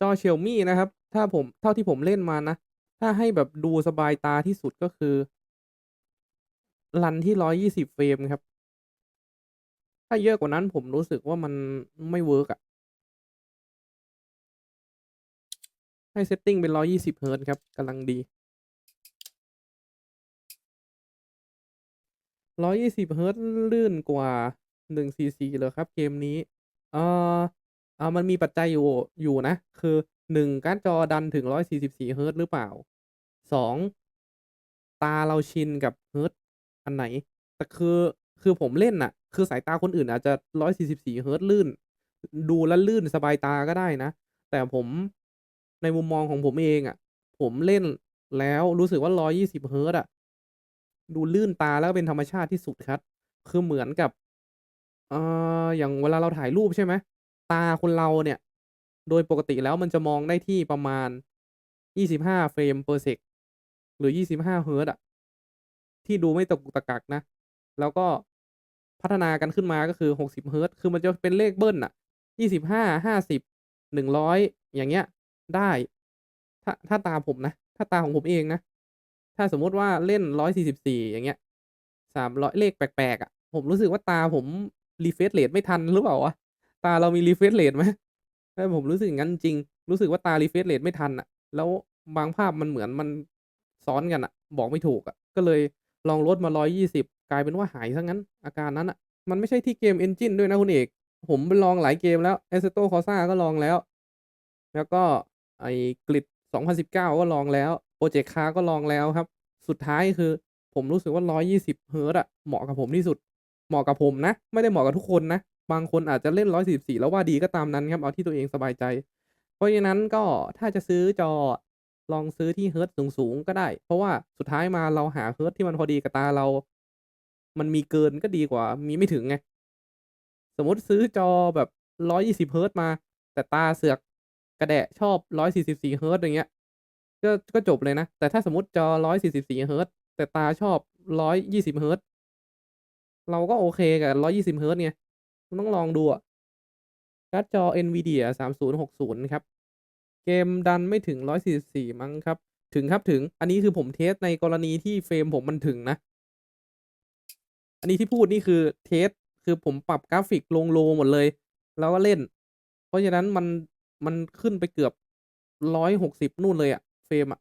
จอ Xiaomi นะครับ ถ้าผมเท่าที่ผมเล่นมานะ ถ้าให้แบบดูสบายตาที่สุดก็คือ รันที่120เฟรมครับ ถ้าเยอะกว่านั้นผมรู้สึกว่ามันไม่เวิร์กอะให้ setting เป็น120เฮิร์ตครับกำลังดี120เฮิร์ตลื่นกว่า144เหรอครับเกมนี้?เอ่อ อ่ามันมีปัจจัยอยู่อยู่นะ คือ1การ์ดจอดันถึง144เฮิร์ตหรือเปล่า2ตาเราชินกับเฮิร์ตอันไหน แต่คือคือผมเล่นน่ะ คือสายตาคนอื่นอาจจะ144เฮิร์ตลื่น ดูแล้วลื่นสบายตาก็ได้นะ แต่ผมในมุมมองของผมเองอะผมเล่นแล้วรู้สึกว่า120เฮิร์ตซ์อะดูลื่นตาแล้วเป็นธรรมชาติที่สุดครับ คือเหมือนกับเอ่ออย่างเวลาเราถ่ายรูปใช่ไหม ตาคนเราเนี่ย โดยปกติแล้วมันจะมองได้ที่ประมาณ 25 เฟรม per sec หรือ 25 เฮิร์ตซ์อะที่ดูไม่ตกตะกักนะ แล้วก็พัฒนากันขึ้นมาก็คือ 60 เฮิร์ตซ์คือมันจะเป็นเลขเบิ้ลอะ25 50 100 อย่างเงี้ย ได้ ถ้าถ้าตาผมนะ ถ้าตาของผมเองนะ ถ้าสมมติว่าเล่น 144 อย่างเงี้ย300 เลขแปลกๆอะผมรู้สึกว่าตาผม refresh rate ไม่ทันหรือเปล่าวะ? ตาเรามี refresh rate ไหม?เออผมรู้สึกอย่างงั้นจริง รู้สึกว่าตา refresh rate ไม่ทันน่ะแล้วบางภาพมันเหมือนมันซ้อนกันน่ะบอกไม่ถูกอะก็เลยลองลดมา 120 กลายเป็นว่าหายเสียงั้น อาการนั้นน่ะมันไม่ใช่ที่เกม Engine ด้วยนะคุณเอก ผมไปลองหลายเกมแล้ว Assetto Corsa ก็ลองแล้ว แล้วก็ไอ้ Grid 2019 ก็ลองแล้ว Project Cars ก็ลองแล้วครับ สุดท้ายคือผมรู้สึกว่า 120 เฮิร์ตอะเหมาะกับผมที่สุด เหมาะกับผมนะ ไม่ได้เหมาะกับทุกคนนะ บางคนอาจจะเล่น 144 แล้วว่าดีก็ตามนั้นครับ เอาที่ตัวเองสบายใจ เพราะฉะนั้นก็ถ้าจะซื้อจอลองซื้อที่เฮิร์ตสูง ๆ ก็ได้ เพราะว่าสุดท้ายมาเราหาเฮิร์ตที่มันพอดีกับตาเรา มันมีเกินก็ดีกว่า มีไม่ถึงไง สมมติซื้อจอแบบ 120 เฮิร์ตมา แต่ตาเสือกกระแดะชอบ 144 เฮิร์ตอย่างเงี้ย ก็ก็จบเลยนะ แต่ถ้าสมมติจอ 144 เฮิร์ตแต่ตาชอบ 120 เฮิร์ตเราก็โอเคกับ 120 เฮิร์ตไง ต้องลองดูอะการ์ดจอ NVIDIA 3060 ครับ เกมดันไม่ถึง 144 มั้งครับ ถึงครับถึง อันนี้คือผมเทสในกรณีที่เฟรมผมมันถึงนะ อันนี้ที่พูดนี่คือเทส คือผมปรับกราฟิกลง low หมดเลย แล้วก็เล่น เพราะฉะนั้นมัน มันขึ้นไปเกือบ 160 นู่นเลยอะเฟรมอะ